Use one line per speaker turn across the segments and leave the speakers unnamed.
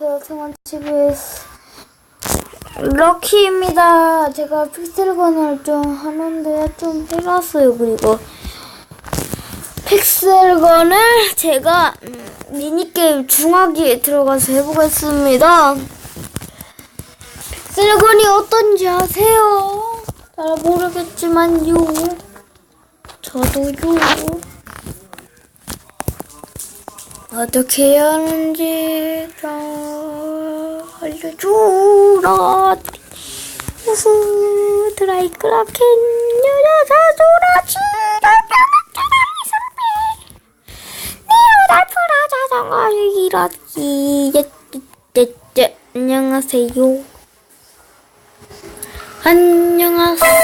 안녕하세요. 승원TVS 럭키입니다. 제가 픽셀건을 좀 하는데 좀 해봤어요. 그리고 픽셀건을 제가 음, 미니게임 중화기에 들어가서 해보겠습니다. 픽셀건이 어떤지 아세요? 잘 모르겠지만요. 저도요. 어떻게 해야 하는지 좀 알려주라. 우후 드라이크라켄 여자 자소라치 니오달프라 자전거 이라기 예예예 안녕하세요. 안녕하세요.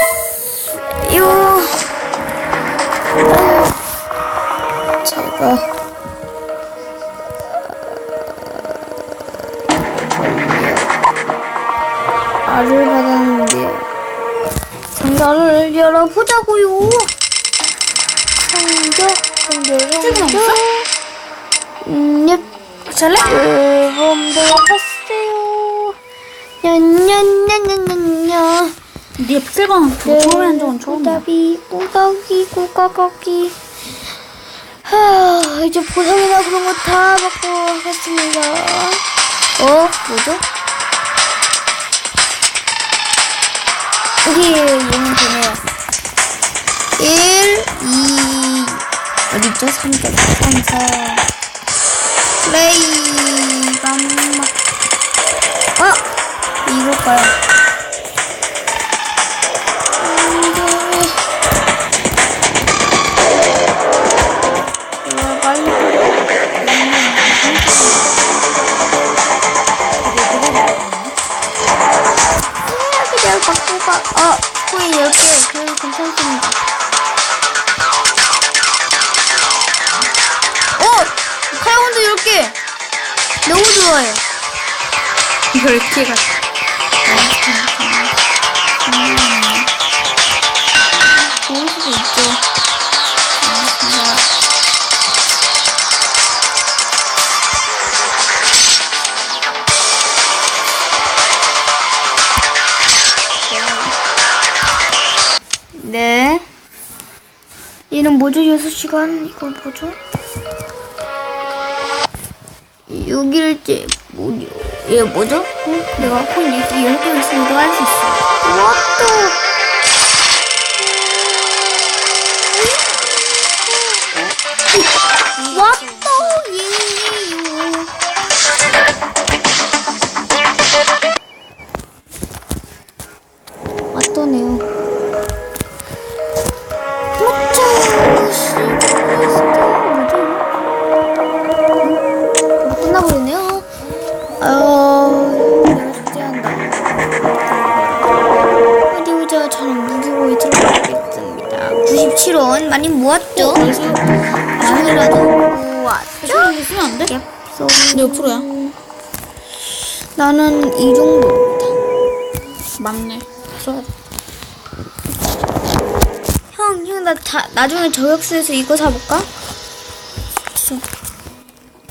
제가 알을 받았는데 상자를 열어보자고요. 상자, 상자, 상자. 음, 예.
잘래?
앨범 들어봤어요. 냐냐냐냐냐냐.
네 그거 처음에 한 적은 처음이야.
꼬다비, 꼬다기, 꼬까까기. 하, 이제 보상이나 그런 거 다 받고 하겠습니다. 어, 뭐죠? 여기 얘는 되네요. 1, 2, 어디죠? 3, 4, 3, 4. 플레이, 맘마. 어? 이걸까요? 어, 코인 10개. 그래도 괜찮습니다. 어! 카이온도 10개! 너무 좋아요.
10개가.
좋을 수도 있죠. 뭐죠? 6시간? 이거 뭐죠? 6일째 뭐죠? 얘 뭐죠? 응? 내가 폰 10개 있으니까 할 수 있어. what 왔다 모았죠? 많이라도 모았죠?
이거 쓰면 안 돼? 몇 프로야?
나는 이 정도입니다.
맞네. 써야 돼.
형, 형, 나 다, 나중에 저격수에서 이거 사볼까?
써.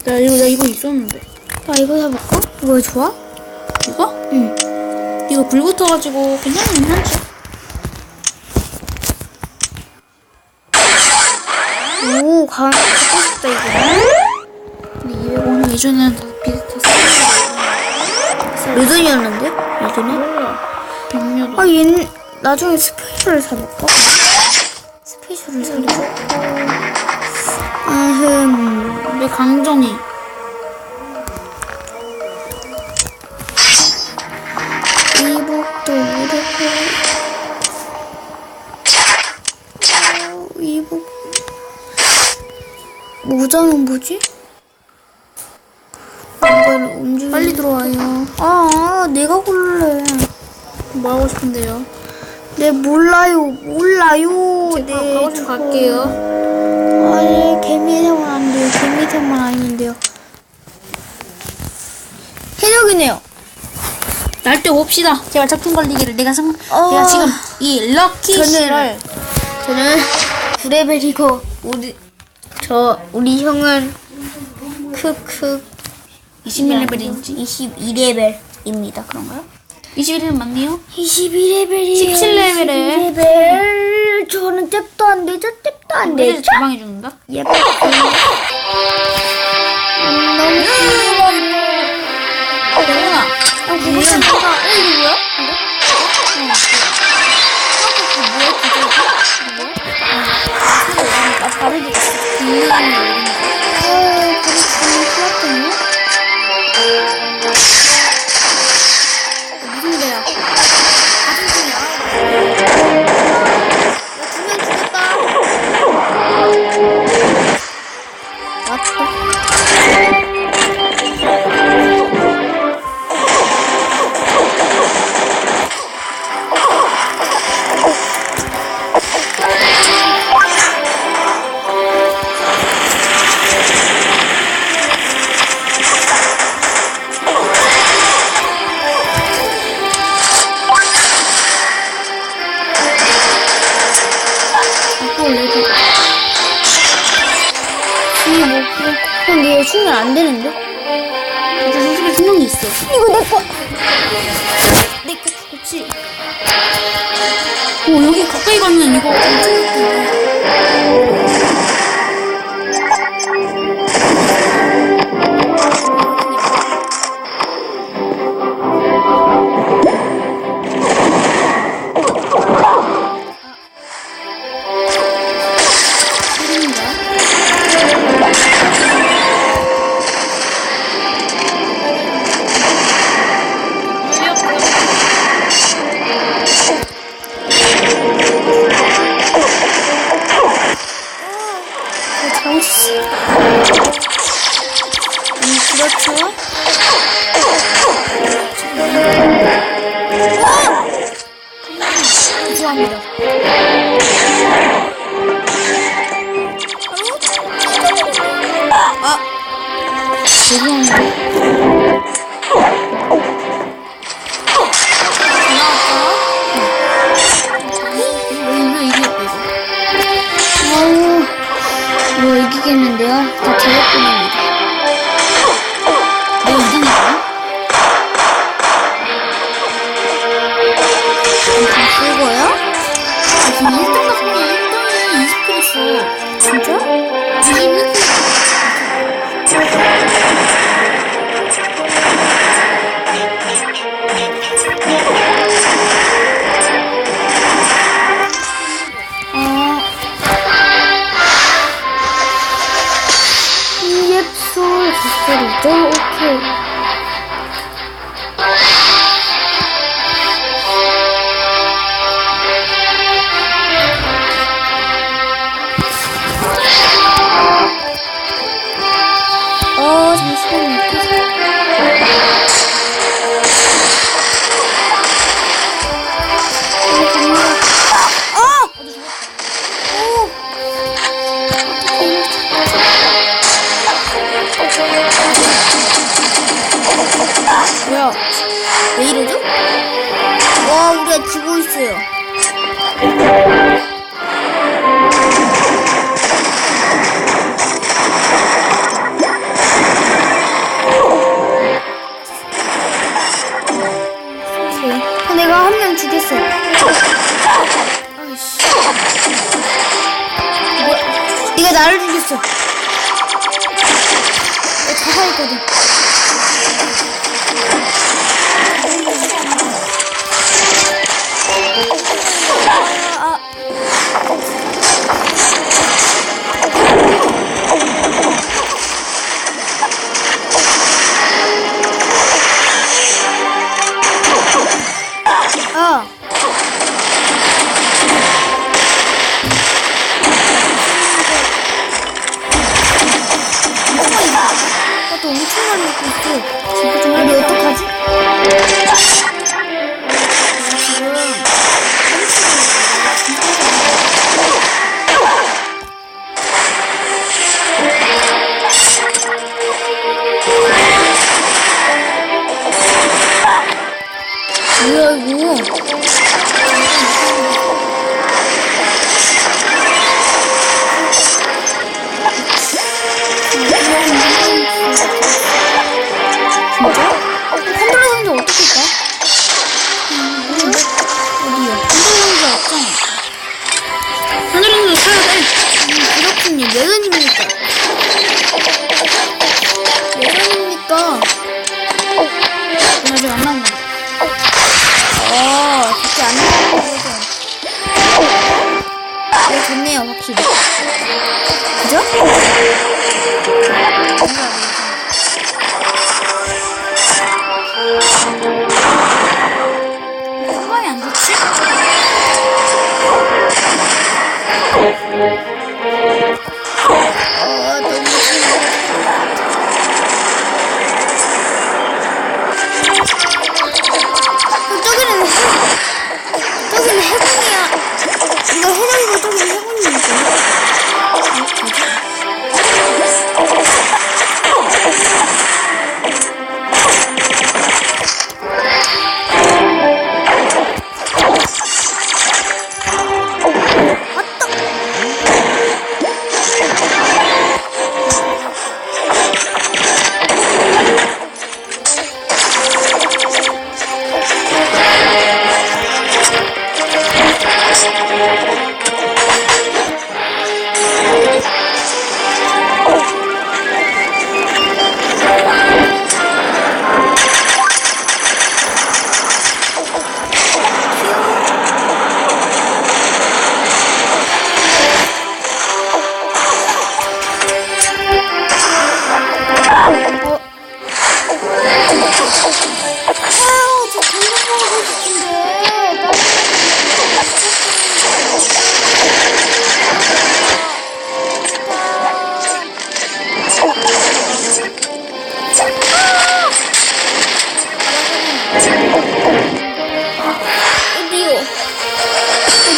나 이거, 나 이거 있었는데.
나 이거 사볼까? 이거 좋아?
이거?
응.
이거 불 붙어가지고 괜찮은 괜찮지?
오, 가, 갖고 싶다, 이거.
근데 200원 예전에는 다 비슷했어.
예전에?
몰라. 100년.
아, 얘는 나중에 스페셜을 사볼까? 스페셜을 사볼까? 아흠.
내 강정이.
이렇게. 어, 이북. 모자는 뭐지? 움직이
빨리 들어와요.
아, 내가 고를래.
뭐 하고 싶은데요?
네, 몰라요. 몰라요.
제가
네,
가고 싶어 갈게요.
아니, 개미생은 안 돼요. 개미생만 아닌데요. 해적이네요.
날 때 봅시다. 제발 작품 걸리기를 내가 상,
어.
내가 지금 이 럭키
저는-
씨를
저는 9레벨이고, 우리, 저, 우리 형은, 크크,
21레벨인지
22레벨입니다. 그런가요?
21레벨 맞네요
22레벨이에요.
17 레벨에.
17레벨. 저는 잽도 안 되죠? 잽도 안 되죠?
자방해 준다
예. 음, 너무 귀여워.
영훈아
아, 그거 진짜. 어, 이거 뭐야?
나 바르게
어, 그렇구나. 이
가면 이거 엄 1등이 20킬 했어
진짜? 왜 이러죠? 와, 우리가 지고 있어요. 어, 내가 한 명 죽였어. 아이씨. 나를 죽였어. 내 자살했거든.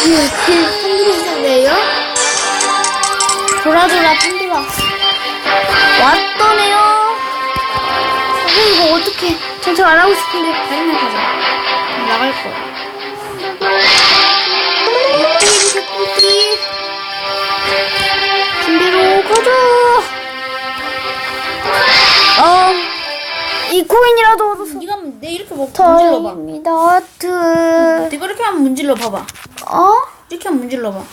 흔들어 흔들어 이상네요? 돌아 돌아 판도라. 왓? 어, 어떻게? 전체 안 하고 싶은데 다른 날 가자. 나갈 거야. 준비로 가자. 어, 이 코인이라도 얻어서.
네가 한번 내 이렇게 뭐 문질러봐.
터입니다 하트.
내가 이렇게 하면 문질러 봐봐.
어?
이렇게 하면 문질러 봐.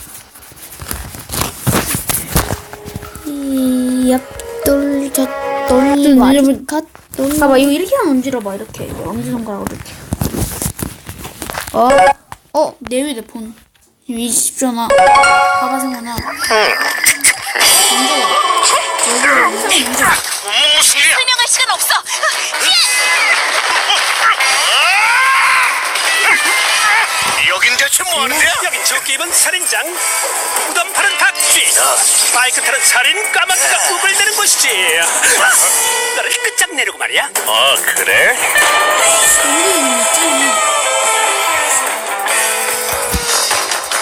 이 앞돌 잣돌
좀
와디 갓돌.
봐봐 이거 이렇게 하면 문질러 봐 이렇게 이거 엄지손가락으로 이렇게.
어?
어, 내 휴대폰. 지금 20초나. 봐봐,
일이야?
설명할 시간 없어.
여긴 대체 뭐 하는 데야?
조끼 입은 살인장 무덤 파는 닭쥐 바이크 타는 살인 까마귀가 우글대는 곳이지 너를 끝장내려고 말이야
아 그래?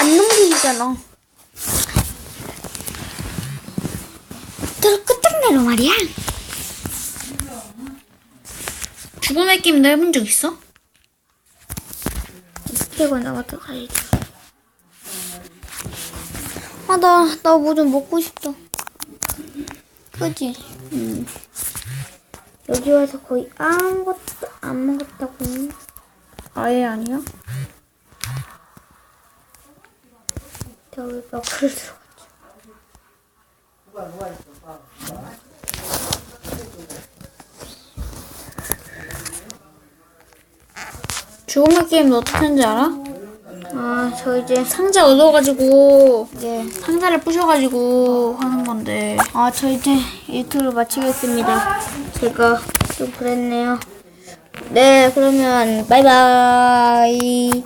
안 넘기잖아. 들어 끝장내로 말이야.
죽음의 게임 너 해본 적 있어?
이거 나가다 가야지. 아, 나, 나 뭐 좀 먹고 싶다. 그지? 음. 여기 와서 거의 아무것도 안 먹었다고.
아예 아니야?
저기 밖으로 들어갔지.
죽음의 게임 너 어떻게 하는지 알아?
아, 저 이제
상자 얻어가지고
네.
상자를 부셔가지고 하는 건데
아, 저 이제 유튜브를 마치겠습니다. 제가 좀 그랬네요. 네, 그러면 바이바이.